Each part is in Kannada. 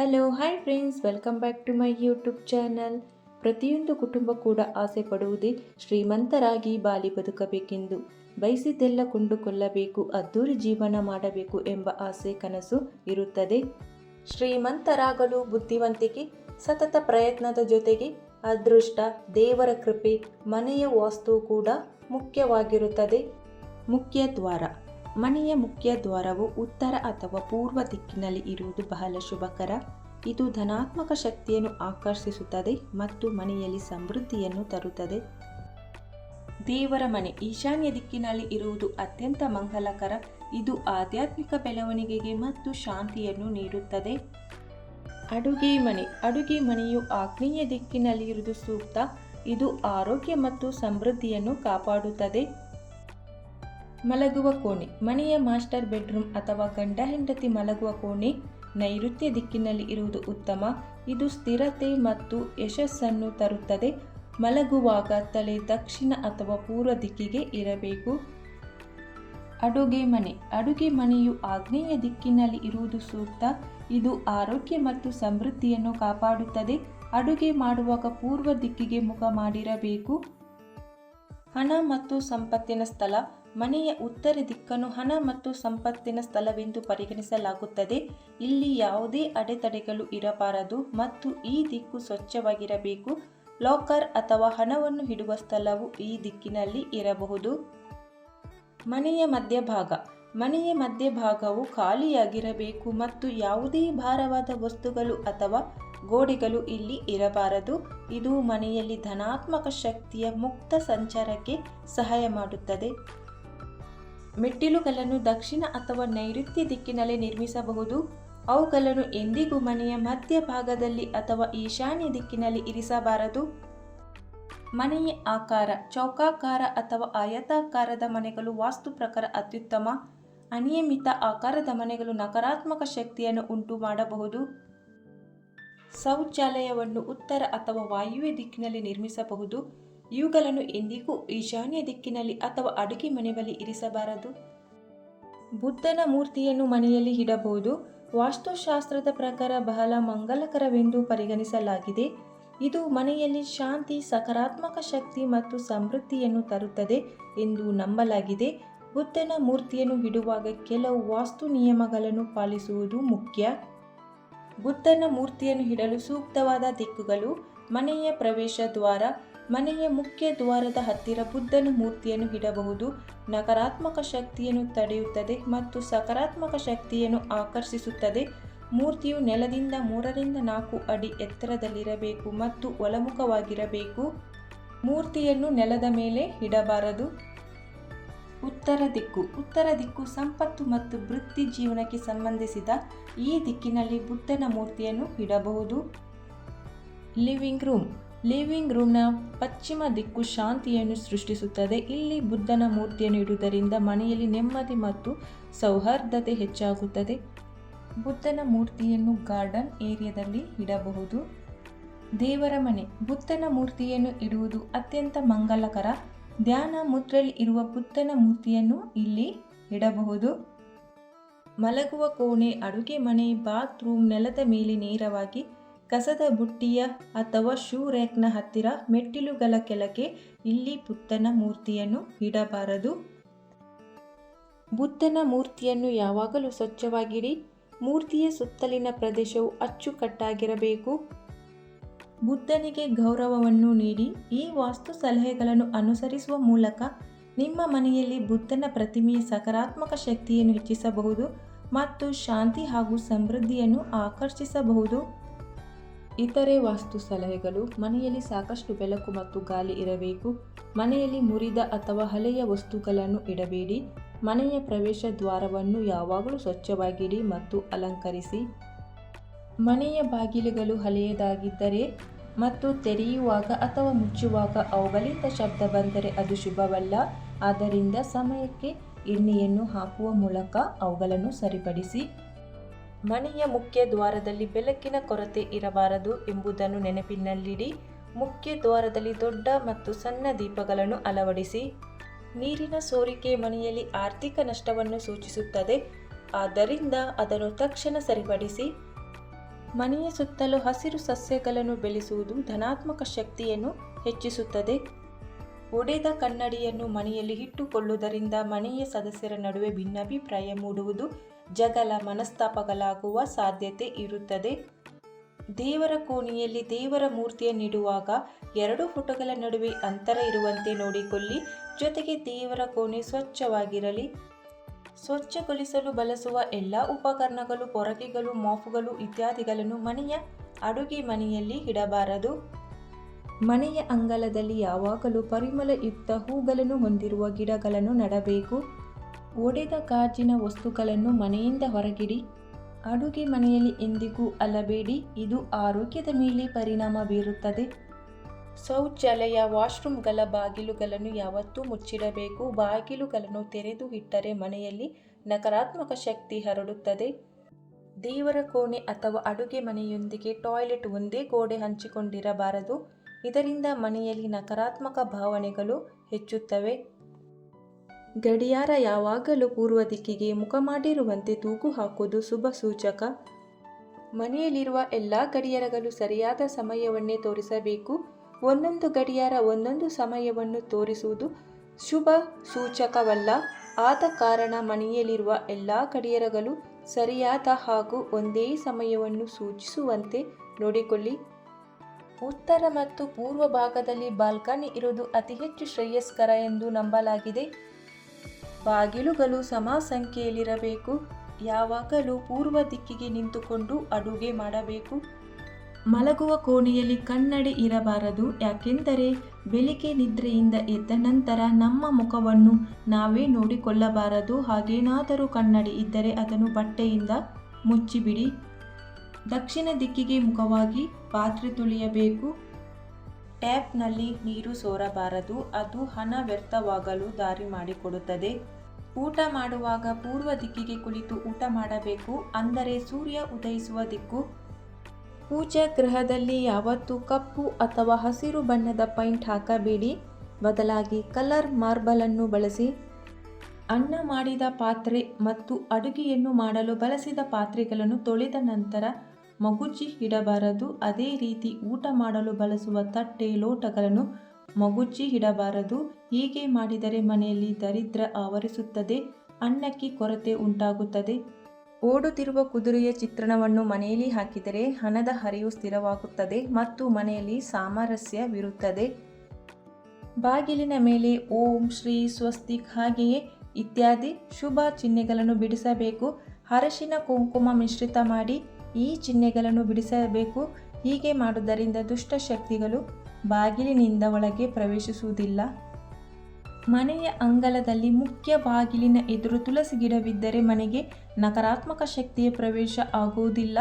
Hello hi friends welcome back to my YouTube channel ಪ್ರತಿಯೊಂದು ಕುಟುಂಬ ಕೂಡ ಆಸೆ ಪಡುವುದೇ ಶ್ರೀಮಂತರಾಗಿ ಬಾಲಿ ಬದುಕಬೇಕೆಂದು. ಬಯಸಿದ್ದೆಲ್ಲ ಕೊಂಡುಕೊಳ್ಳಬೇಕು, ಅದ್ದೂರಿ ಜೀವನ ಮಾಡಬೇಕು ಎಂಬ ಆಸೆ, ಕನಸು ಇರುತ್ತದೆ. ಶ್ರೀಮಂತರಾಗಲು ಬುದ್ಧಿವಂತಿಕೆ, ಸತತ ಪ್ರಯತ್ನದ ಜೊತೆಗೆ ಅದೃಷ್ಟ, ದೇವರ ಕೃಪೆ, ಮನೆಯ ವಾಸ್ತು ಕೂಡ ಮುಖ್ಯವಾಗಿರುತ್ತದೆ. ಮುಖ್ಯ ದ್ವಾರ. ಮನೆಯ ಮುಖ್ಯ ದ್ವಾರವು ಉತ್ತರ ಅಥವಾ ಪೂರ್ವ ದಿಕ್ಕಿನಲ್ಲಿ ಇರುವುದು ಬಹಳ ಶುಭಕರ. ಇದು ಧನಾತ್ಮಕ ಶಕ್ತಿಯನ್ನು ಆಕರ್ಷಿಸುತ್ತದೆ ಮತ್ತು ಮನೆಯಲ್ಲಿ ಸಮೃದ್ಧಿಯನ್ನು ತರುತ್ತದೆ. ದೇವರ ಮನೆ ಈಶಾನ್ಯ ದಿಕ್ಕಿನಲ್ಲಿ ಇರುವುದು ಅತ್ಯಂತ ಮಂಗಲಕರ. ಇದು ಆಧ್ಯಾತ್ಮಿಕ ಬೆಳವಣಿಗೆಗೆ ಮತ್ತು ಶಾಂತಿಯನ್ನು ನೀಡುತ್ತದೆ. ಅಡುಗೆ ಮನೆ, ಅಡುಗೆ ಮನೆಯು ಆಗ್ನೇಯ ದಿಕ್ಕಿನಲ್ಲಿ ಇರುವುದು ಸೂಕ್ತ. ಇದು ಆರೋಗ್ಯ ಮತ್ತು ಸಮೃದ್ಧಿಯನ್ನು ಕಾಪಾಡುತ್ತದೆ. ಮಲಗುವ ಕೋಣೆ. ಮನೆಯ ಮಾಸ್ಟರ್ ಬೆಡ್ರೂಮ್ ಅಥವಾ ಗಂಡ ಹೆಂಡತಿ ಮಲಗುವ ಕೋಣೆ. ನೈಋತ್ಯ ದಿಕ್ಕಿನಲ್ಲಿ ಇರುವುದು ಉತ್ತಮ. ಇದು ಸ್ಥಿರತೆ ಮತ್ತು ಯಶಸ್ಸನ್ನು ತರುತ್ತದೆ. ಮಲಗುವಾಗ ತಲೆ ದಕ್ಷಿಣ ಅಥವಾ ಪೂರ್ವ ದಿಕ್ಕಿಗೆ ಇರಬೇಕು. ಅಡುಗೆ ಮನೆ. ಅಡುಗೆ ಮನೆಯು ಆಗ್ನೇಯ ದಿಕ್ಕಿನಲ್ಲಿ ಇರುವುದು ಸೂಕ್ತ. ಇದು ಆರೋಗ್ಯ ಮತ್ತು ಸಮೃದ್ಧಿಯನ್ನು ಕಾಪಾಡುತ್ತದೆ. ಅಡುಗೆ ಮಾಡುವಾಗ ಪೂರ್ವ ದಿಕ್ಕಿಗೆ ಮುಖ ಮಾಡಿರಬೇಕು. ಹಣ ಮತ್ತು ಸಂಪತ್ತಿನ ಸ್ಥಳ. ಮನೆಯ ಉತ್ತರ ದಿಕ್ಕನ್ನು ಹಣ ಮತ್ತು ಸಂಪತ್ತಿನ ಸ್ಥಳವೆಂದು ಪರಿಗಣಿಸಲಾಗುತ್ತದೆ. ಇಲ್ಲಿ ಯಾವುದೇ ಅಡೆತಡೆಗಳು ಇರಬಾರದು ಮತ್ತು ಈ ದಿಕ್ಕು ಸ್ವಚ್ಛವಾಗಿರಬೇಕು. ಲಾಕರ್ ಅಥವಾ ಹಣವನ್ನು ಇಡುವ ಸ್ಥಳವು ಈ ದಿಕ್ಕಿನಲ್ಲಿ ಇರಬಹುದು. ಮನೆಯ ಮಧ್ಯಭಾಗ. ಮನೆಯ ಮಧ್ಯಭಾಗವು ಖಾಲಿಯಾಗಿರಬೇಕು ಮತ್ತು ಯಾವುದೇ ಭಾರವಾದ ವಸ್ತುಗಳು ಅಥವಾ ಗೋಡೆಗಳು ಇಲ್ಲಿ ಇರಬಾರದು. ಇದು ಮನೆಯಲ್ಲಿ ಧನಾತ್ಮಕ ಶಕ್ತಿಯ ಮುಕ್ತ ಸಂಚಾರಕ್ಕೆ ಸಹಾಯ ಮಾಡುತ್ತದೆ. ಮೆಟ್ಟಿಲುಗಳನ್ನು ದಕ್ಷಿಣ ಅಥವಾ ನೈಋತ್ಯ ದಿಕ್ಕಿನಲ್ಲಿ ನಿರ್ಮಿಸಬಹುದು. ಅವುಗಳನ್ನು ಎಂದಿಗೂ ಮನೆಯ ಮಧ್ಯಭಾಗದಲ್ಲಿ ಅಥವಾ ಈಶಾನ್ಯ ದಿಕ್ಕಿನಲ್ಲಿ ಇರಿಸಬಾರದು. ಮನೆಯ ಆಕಾರ, ಚೌಕಾಕಾರ ಅಥವಾ ಆಯತಾಕಾರದ ಮನೆಗಳು ವಾಸ್ತು ಪ್ರಕಾರ ಅತ್ಯುತ್ತಮ. ಅನಿಯಮಿತ ಆಕಾರದ ಮನೆಗಳು ನಕಾರಾತ್ಮಕ ಶಕ್ತಿಯನ್ನು ಉಂಟು ಮಾಡಬಹುದು ಶೌಚಾಲಯವನ್ನು ಉತ್ತರ ಅಥವಾ ವಾಯುವ್ಯ ದಿಕ್ಕಿನಲ್ಲಿ ನಿರ್ಮಿಸಬಹುದು. ಇವುಗಳನ್ನು ಎಂದಿಗೂ ಈಶಾನ್ಯ ದಿಕ್ಕಿನಲ್ಲಿ ಅಥವಾ ಅಡುಗೆ ಮನೆ ಬಳಿ ಇರಿಸಬಾರದು. ಬುದ್ಧನ ಮೂರ್ತಿಯನ್ನು ಮನೆಯಲ್ಲಿ ಇಡಬಹುದು. ವಾಸ್ತುಶಾಸ್ತ್ರದ ಪ್ರಕಾರ ಬಹಳ ಮಂಗಲಕರವೆಂದು ಪರಿಗಣಿಸಲಾಗಿದೆ. ಇದು ಮನೆಯಲ್ಲಿ ಶಾಂತಿ, ಸಕಾರಾತ್ಮಕ ಶಕ್ತಿ ಮತ್ತು ಸಮೃದ್ಧಿಯನ್ನು ತರುತ್ತದೆ ಎಂದು ನಂಬಲಾಗಿದೆ. ಬುದ್ಧನ ಮೂರ್ತಿಯನ್ನು ಇಡುವಾಗ ಕೆಲವು ವಾಸ್ತು ನಿಯಮಗಳನ್ನು ಪಾಲಿಸುವುದು ಮುಖ್ಯ. ಬುದ್ಧನ ಮೂರ್ತಿಯನ್ನು ಇಡಲು ಸೂಕ್ತವಾದ ದಿಕ್ಕುಗಳು, ಮನೆಯ ಪ್ರವೇಶ ದ್ವಾರ ಮನೆಯ ಮುಖ್ಯ ದ್ವಾರದ ಹತ್ತಿರ ಬುದ್ಧನ ಮೂರ್ತಿಯನ್ನು ಇಡಬಹುದು. ನಕಾರಾತ್ಮಕ ಶಕ್ತಿಯನ್ನು ತಡೆಯುತ್ತದೆ ಮತ್ತು ಸಕಾರಾತ್ಮಕ ಶಕ್ತಿಯನ್ನು ಆಕರ್ಷಿಸುತ್ತದೆ. ಮೂರ್ತಿಯು ನೆಲದಿಂದ ಮೂರರಿಂದ ನಾಲ್ಕು ಅಡಿ ಎತ್ತರದಲ್ಲಿರಬೇಕು ಮತ್ತು ಒಳಮುಖವಾಗಿರಬೇಕು. ಮೂರ್ತಿಯನ್ನು ನೆಲದ ಮೇಲೆ ಇಡಬಾರದು. ಉತ್ತರ ದಿಕ್ಕು. ಉತ್ತರ ದಿಕ್ಕು ಸಂಪತ್ತು ಮತ್ತು ವೃತ್ತಿ ಜೀವನಕ್ಕೆ ಸಂಬಂಧಿಸಿದ ಈ ದಿಕ್ಕಿನಲ್ಲಿ ಬುದ್ಧನ ಮೂರ್ತಿಯನ್ನು ಇಡಬಹುದು. Living room. ಲಿವಿಂಗ್ ರೂಮ್ನ ಪಶ್ಚಿಮ ದಿಕ್ಕು ಶಾಂತಿಯನ್ನು ಸೃಷ್ಟಿಸುತ್ತದೆ. ಇಲ್ಲಿ ಬುದ್ಧನ ಮೂರ್ತಿಯನ್ನು ಇಡುವುದರಿಂದ ಮನೆಯಲ್ಲಿ ನೆಮ್ಮದಿ ಮತ್ತು ಸೌಹಾರ್ದತೆ ಹೆಚ್ಚಾಗುತ್ತದೆ. ಬುದ್ಧನ ಮೂರ್ತಿಯನ್ನು ಗಾರ್ಡನ್ ಏರಿಯಾದಲ್ಲಿ ಇಡಬಹುದು. ದೇವರ ಮನೆ. ಬುದ್ಧನ ಮೂರ್ತಿಯನ್ನು ಇಡುವುದು ಅತ್ಯಂತ ಮಂಗಲಕರ. ಧ್ಯಾನ ಮುದ್ರೆಯಲ್ಲಿ ಇರುವ ಬುದ್ಧನ ಮೂರ್ತಿಯನ್ನು ಇಲ್ಲಿ ಇಡಬಹುದು. ಮಲಗುವ ಕೋಣೆ, ಅಡುಗೆ ಮನೆ, ಬಾತ್ರೂಮ್ ನೆಲದ ಮೇಲೆ ನೇರವಾಗಿ ಕಸದ ಬುಟ್ಟಿಯ ಅಥವಾ ಶೂ ರ್ಯಾಕ್ನ ಹತ್ತಿರ ಮೆಟ್ಟಿಲುಗಳ ಕೆಳಗೆ ಇಲ್ಲಿ ಬುದ್ಧನ ಮೂರ್ತಿಯನ್ನು ಇಡಬಾರದು. ಬುದ್ಧನ ಮೂರ್ತಿಯನ್ನು ಯಾವಾಗಲೂ ಸ್ವಚ್ಛವಾಗಿಡಿ, ಮೂರ್ತಿಯ ಸುತ್ತಲಿನ ಪ್ರದೇಶವು ಅಚ್ಚುಕಟ್ಟಾಗಿರಬೇಕು. ಬುದ್ಧನಿಗೆ ಗೌರವವನ್ನು ನೀಡಿ, ಈ ವಾಸ್ತು ಸಲಹೆಗಳನ್ನು ಅನುಸರಿಸುವ ಮೂಲಕ ನಿಮ್ಮ ಮನೆಯಲ್ಲಿ ಬುದ್ಧನ ಪ್ರತಿಮೆಯ ಸಕಾರಾತ್ಮಕ ಶಕ್ತಿಯನ್ನು ಹೆಚ್ಚಿಸಬಹುದು ಮತ್ತು ಶಾಂತಿ ಹಾಗೂ ಸಮೃದ್ಧಿಯನ್ನು ಆಕರ್ಷಿಸಬಹುದು. ಇತರೆ ವಾಸ್ತು ಸಲಹೆಗಳು ಮನೆಯಲ್ಲಿ ಸಾಕಷ್ಟು ಬೆಳಕು ಮತ್ತು ಗಾಳಿ ಇರಬೇಕು. ಮನೆಯಲ್ಲಿ ಮುರಿದ ಅಥವಾ ಹಳೆಯ ವಸ್ತುಗಳನ್ನು ಇಡಬೇಡಿ. ಮನೆಯ ಪ್ರವೇಶ ದ್ವಾರವನ್ನು ಯಾವಾಗಲೂ ಸ್ವಚ್ಛವಾಗಿಡಿ ಮತ್ತು ಅಲಂಕರಿಸಿ. ಮನೆಯ ಬಾಗಿಲುಗಳು ಹಳೆಯದಾಗಿದ್ದರೆ ಮತ್ತು ತೆರೆಯುವಾಗ ಅಥವಾ ಮುಚ್ಚುವಾಗ ಅವುಗಳಿಂದ ಶಬ್ದ ಬಂದರೆ ಅದು ಶುಭವಲ್ಲ. ಆದ್ದರಿಂದ ಸಮಯಕ್ಕೆ ಎಣ್ಣೆಯನ್ನು ಹಾಕುವ ಮೂಲಕ ಅವುಗಳನ್ನು ಸರಿಪಡಿಸಿ. ಮನೆಯ ಮುಖ್ಯ ದ್ವಾರದಲ್ಲಿ ಬೆಳಕಿನ ಕೊರತೆ ಇರಬಾರದು ಎಂಬುದನ್ನು ನೆನಪಿನಲ್ಲಿಡಿ. ಮುಖ್ಯ ದ್ವಾರದಲ್ಲಿ ದೊಡ್ಡ ಮತ್ತು ಸಣ್ಣ ದೀಪಗಳನ್ನು ಅಳವಡಿಸಿ. ನೀರಿನ ಸೋರಿಕೆ ಮನೆಯಲ್ಲಿ ಆರ್ಥಿಕ ನಷ್ಟವನ್ನು ಸೂಚಿಸುತ್ತದೆ. ಆದ್ದರಿಂದ ಅದನ್ನು ತಕ್ಷಣ ಸರಿಪಡಿಸಿ. ಮನೆಯ ಸುತ್ತಲೂ ಹಸಿರು ಸಸ್ಯಗಳನ್ನು ಬೆಳೆಸುವುದು ಧನಾತ್ಮಕ ಶಕ್ತಿಯನ್ನು ಹೆಚ್ಚಿಸುತ್ತದೆ. ಒಡೆದ ಕನ್ನಡಿಯನ್ನು ಮನೆಯಲ್ಲಿ ಇಟ್ಟುಕೊಳ್ಳುವುದರಿಂದ ಮನೆಯ ಸದಸ್ಯರ ನಡುವೆ ಭಿನ್ನಾಭಿಪ್ರಾಯ ಮೂಡುವುದು ಜಗಳ ಮನಸ್ತಾಪಗಳಾಗುವ ಸಾಧ್ಯತೆ ಇರುತ್ತದೆ. ದೇವರ ಕೋಣೆಯಲ್ಲಿ ದೇವರ ಮೂರ್ತಿಯನ್ನಿಡುವಾಗ ಎರಡು ಫೋಟೋಗಳ ನಡುವೆ ಅಂತರ ಇರುವಂತೆ ನೋಡಿಕೊಳ್ಳಿ. ಜೊತೆಗೆ ದೇವರ ಕೋಣೆ ಸ್ವಚ್ಛವಾಗಿರಲಿ. ಸ್ವಚ್ಛಗೊಳಿಸಲು ಬಳಸುವ ಎಲ್ಲ ಉಪಕರಣಗಳು, ಪೊರಕೆಗಳು, ಮಾಫುಗಳು ಇತ್ಯಾದಿಗಳನ್ನು ಮನೆಯ ಅಡುಗೆ ಮನೆಯಲ್ಲಿ ಇಡಬಾರದು. ಮನೆಯ ಅಂಗಳದಲ್ಲಿ ಯಾವಾಗಲೂ ಪರಿಮಳಯುಕ್ತ ಹೂಗಳನ್ನು ಹೊಂದಿರುವ ಗಿಡಗಳನ್ನು ನೆಡಬೇಕು. ಒಡೆದ ಗಾಜಿನ ವಸ್ತುಗಳನ್ನು ಮನೆಯಿಂದ ಹೊರಗಿಡಿ. ಅಡುಗೆ ಮನೆಯಲ್ಲಿ ಎಂದಿಗೂ ಅಲ್ಲಬೇಡಿ. ಇದು ಆರೋಗ್ಯದ ಮೇಲೆ ಪರಿಣಾಮ ಬೀರುತ್ತದೆ. ಶೌಚಾಲಯ, ವಾಶ್ರೂಮ್ಗಳ ಬಾಗಿಲುಗಳನ್ನು ಯಾವತ್ತೂ ಮುಚ್ಚಿಡಬೇಕು. ಬಾಗಿಲುಗಳನ್ನು ತೆರೆದು ಇಟ್ಟರೆ ಮನೆಯಲ್ಲಿ ನಕಾರಾತ್ಮಕ ಶಕ್ತಿ ಹರಡುತ್ತದೆ. ದೇವರ ಕೋಣೆ ಅಥವಾ ಅಡುಗೆ ಮನೆಯೊಂದಿಗೆ ಟಾಯ್ಲೆಟ್ ಒಂದೇ ಗೋಡೆ ಹಂಚಿಕೊಂಡಿರಬಾರದು. ಇದರಿಂದ ಮನೆಯಲ್ಲಿ ನಕಾರಾತ್ಮಕ ಭಾವನೆಗಳು ಹೆಚ್ಚುತ್ತವೆ. ಗಡಿಯಾರ ಯಾವಾಗಲೂ ಪೂರ್ವ ದಿಕ್ಕಿಗೆ ಮುಖ ಮಾಡಿರುವಂತೆ ತೂಗು ಹಾಕುವುದು ಶುಭ ಸೂಚಕ. ಮನೆಯಲ್ಲಿರುವ ಎಲ್ಲ ಗಡಿಯಾರಗಳು ಸರಿಯಾದ ಸಮಯವನ್ನೇ ತೋರಿಸಬೇಕು. ಒಂದೊಂದು ಗಡಿಯಾರ ಒಂದೊಂದು ಸಮಯವನ್ನು ತೋರಿಸುವುದು ಶುಭ ಸೂಚಕವಲ್ಲ. ಆದ ಕಾರಣ ಮನೆಯಲ್ಲಿರುವ ಎಲ್ಲ ಗಡಿಯಾರಗಳು ಸರಿಯಾದ ಹಾಗೂ ಒಂದೇ ಸಮಯವನ್ನು ಸೂಚಿಸುವಂತೆ ನೋಡಿಕೊಳ್ಳಿ. ಉತ್ತರ ಮತ್ತು ಪೂರ್ವ ಭಾಗದಲ್ಲಿ ಬಾಲ್ಕನಿ ಇರುವುದು ಅತಿ ಹೆಚ್ಚು ಶ್ರೇಯಸ್ಕರ ಎಂದು ನಂಬಲಾಗಿದೆ. ಬಾಗಿಲುಗಳು ಸಮ ಸಂಖ್ಯೆಯಲ್ಲಿರಬೇಕು ಯಾವಾಗಲೂ ಪೂರ್ವ ದಿಕ್ಕಿಗೆ ನಿಂತುಕೊಂಡು ಅಡುಗೆ ಮಾಡಬೇಕು. ಮಲಗುವ ಕೋಣೆಯಲ್ಲಿ ಕನ್ನಡಿ ಇರಬಾರದು. ಯಾಕೆಂದರೆ ಬೆಳಿಗ್ಗೆ ನಿದ್ರೆಯಿಂದ ಎದ್ದ ನಂತರ ನಮ್ಮ ಮುಖವನ್ನು ನಾವೇ ನೋಡಿಕೊಳ್ಳಬಾರದು. ಹಾಗೇನಾದರೂ ಕನ್ನಡಿ ಇದ್ದರೆ ಅದನ್ನು ಬಟ್ಟೆಯಿಂದ ಮುಚ್ಚಿಬಿಡಿ. ದಕ್ಷಿಣ ದಿಕ್ಕಿಗೆ ಮುಖವಾಗಿ ಪಾತ್ರೆ ತುಳಿಯಬೇಕು. ಟ್ಯಾಪ್ನಲ್ಲಿ ನೀರು ಸೋರಬಾರದು, ಅದು ಹಣ ವ್ಯರ್ಥವಾಗಲು ದಾರಿ ಮಾಡಿಕೊಡುತ್ತದೆ. ಊಟ ಮಾಡುವಾಗ ಪೂರ್ವ ದಿಕ್ಕಿಗೆ ಕುಳಿತು ಊಟ ಮಾಡಬೇಕು, ಅಂದರೆ ಸೂರ್ಯ ಉದಯಿಸುವ ದಿಕ್ಕು. ಪೂಜಾ ಗೃಹದಲ್ಲಿ ಯಾವತ್ತೂ ಕಪ್ಪು ಅಥವಾ ಹಸಿರು ಬಣ್ಣದ ಪೈಂಟ್ ಹಾಕಬೇಡಿ. ಬದಲಾಗಿ ಕಲರ್ ಮಾರ್ಬಲನ್ನು ಬಳಸಿ. ಅನ್ನ ಮಾಡಿದ ಪಾತ್ರೆ ಮತ್ತು ಅಡುಗೆಯನ್ನು ಮಾಡಲು ಬಳಸಿದ ಪಾತ್ರೆಗಳನ್ನು ತೊಳೆದ ನಂತರ ಮಗುಚಿ ಇಡಬಾರದು ಅದೇ ರೀತಿ ಊಟ ಮಾಡಲು ಬಳಸುವ ತಟ್ಟೆ ಲೋಟಗಳನ್ನು ಮಗುಚಿ ಇಡಬಾರದು ಹೀಗೆ ಮಾಡಿದರೆ ಮನೆಯಲ್ಲಿ ದರಿದ್ರ ಆವರಿಸುತ್ತದೆ, ಅನ್ನಕ್ಕೆ ಕೊರತೆ ಉಂಟಾಗುತ್ತದೆ. ಓಡುತ್ತಿರುವ ಕುದುರೆಯ ಚಿತ್ರಣವನ್ನು ಮನೆಯಲ್ಲಿ ಹಾಕಿದರೆ ಹಣದ ಹರಿವು ಸ್ಥಿರವಾಗುತ್ತದೆ ಮತ್ತು ಮನೆಯಲ್ಲಿ ಸಾಮರಸ್ಯವಿರುತ್ತದೆ ಬಾಗಿಲಿನ ಮೇಲೆ ಓಂ ಶ್ರೀ ಸ್ವಸ್ತಿಕ್ ಹಾಗೆಯೇ ಇತ್ಯಾದಿ ಶುಭ ಚಿಹ್ನೆಗಳನ್ನು ಬಿಡಿಸಬೇಕು. ಅರಶಿನ ಕುಂಕುಮ ಮಿಶ್ರಿತ ಮಾಡಿ ಈ ಚಿಹ್ನೆಗಳನ್ನು ಬಿಡಿಸಬೇಕು. ಹೀಗೆ ಮಾಡುವುದರಿಂದ ದುಷ್ಟಶಕ್ತಿಗಳು ಬಾಗಿಲಿನಿಂದ ಒಳಗೆ ಪ್ರವೇಶಿಸುವುದಿಲ್ಲ. ಮನೆಯ ಅಂಗಳದಲ್ಲಿ ಮುಖ್ಯ ಬಾಗಿಲಿನ ಎದುರು ತುಳಸಿ ಗಿಡವಿದ್ದರೆ ಮನೆಗೆ ನಕಾರಾತ್ಮಕ ಶಕ್ತಿಯ ಪ್ರವೇಶ ಆಗುವುದಿಲ್ಲ.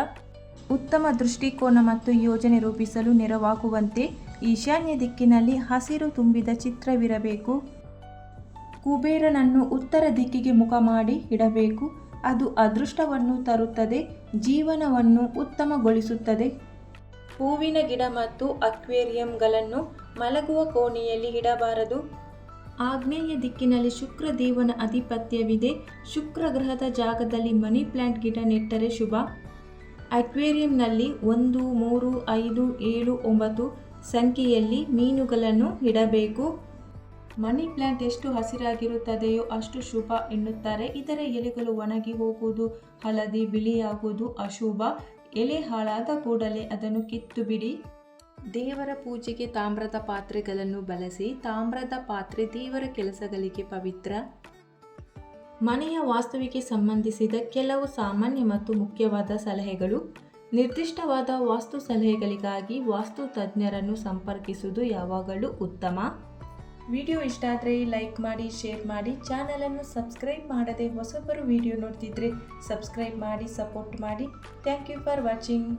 ಉತ್ತಮ ದೃಷ್ಟಿಕೋನ ಮತ್ತು ಯೋಜನೆ ರೂಪಿಸಲು ನೆರವಾಗುವಂತೆ ಈಶಾನ್ಯ ದಿಕ್ಕಿನಲ್ಲಿ ಹಸಿರು ತುಂಬಿದ ಚಿತ್ರವಿರಬೇಕು. ಕುಬೇರನನ್ನು ಉತ್ತರ ದಿಕ್ಕಿಗೆ ಮುಖ ಮಾಡಿ ಇಡಬೇಕು. ಅದು ಅದೃಷ್ಟವನ್ನು ತರುತ್ತದೆ, ಜೀವನವನ್ನು ಉತ್ತಮಗೊಳಿಸುತ್ತದೆ. ಹೂವಿನ ಗಿಡ ಮತ್ತು ಅಕ್ವೇರಿಯಂಗಳನ್ನು ಮಲಗುವ ಕೋಣೆಯಲ್ಲಿ ಇಡಬಾರದು. ಆಗ್ನೇಯ ದಿಕ್ಕಿನಲ್ಲಿ ಶುಕ್ರ ದೇವನ ಅಧಿಪತ್ಯವಿದೆ ಶುಕ್ರ ಗ್ರಹದ ಜಾಗದಲ್ಲಿ ಮನಿ ಪ್ಲಾಂಟ್ ಗಿಡ ನೆಟ್ಟರೆ ಶುಭ. ಅಕ್ವೇರಿಯಂನಲ್ಲಿ ಒಂದು, ಮೂರು, ಐದು, ಏಳು, ಒಂಬತ್ತು ಸಂಖ್ಯೆಯಲ್ಲಿ ಮೀನುಗಳನ್ನು ಇಡಬೇಕು. ಮನಿ ಪ್ಲಾಂಟ್ ಎಷ್ಟು ಹಸಿರಾಗಿರುತ್ತದೆಯೋ ಅಷ್ಟು ಶುಭ ಎನ್ನುತ್ತಾರೆ. ಇದರ ಎಲೆಗಳು ಒಣಗಿ ಹೋಗುವುದು, ಹಳದಿ, ಬಿಳಿಯಾಗುವುದು ಅಶುಭ. ಎಲೆ ಹಾಳಾದ ಕೂಡಲೇ ಅದನ್ನು ಕಿತ್ತು ಬಿಡಿ. ದೇವರ ಪೂಜೆಗೆ ತಾಮ್ರದ ಪಾತ್ರೆಗಳನ್ನು ಬಳಸಿ, ತಾಮ್ರದ ಪಾತ್ರೆ ದೇವರ ಕೆಲಸಗಳಿಗೆ ಪವಿತ್ರ. ಮನೆಯ ವಾಸ್ತುವಿಗೆ ಸಂಬಂಧಿಸಿದ ಕೆಲವು ಸಾಮಾನ್ಯ ಮತ್ತು ಮುಖ್ಯವಾದ ಸಲಹೆಗಳು. ನಿರ್ದಿಷ್ಟವಾದ ವಾಸ್ತು ಸಲಹೆಗಳಿಗಾಗಿ ವಾಸ್ತು ತಜ್ಞರನ್ನು ಸಂಪರ್ಕಿಸುವುದು ಯಾವಾಗಲೂ ಉತ್ತಮ. ವಿಡಿಯೋ ಇಷ್ಟ ಆದರೆ ಲೈಕ್ ಮಾಡಿ, ಶೇರ್ ಮಾಡಿ. ಚಾನಲನ್ನು ಸಬ್ಸ್ಕ್ರೈಬ್ ಮಾಡದೆ ಹೊಸಬರು ವಿಡಿಯೋ ನೋಡ್ತಿದ್ರೆ ಸಬ್ಸ್ಕ್ರೈಬ್ ಮಾಡಿ, ಸಪೋರ್ಟ್ ಮಾಡಿ. Thank you for watching.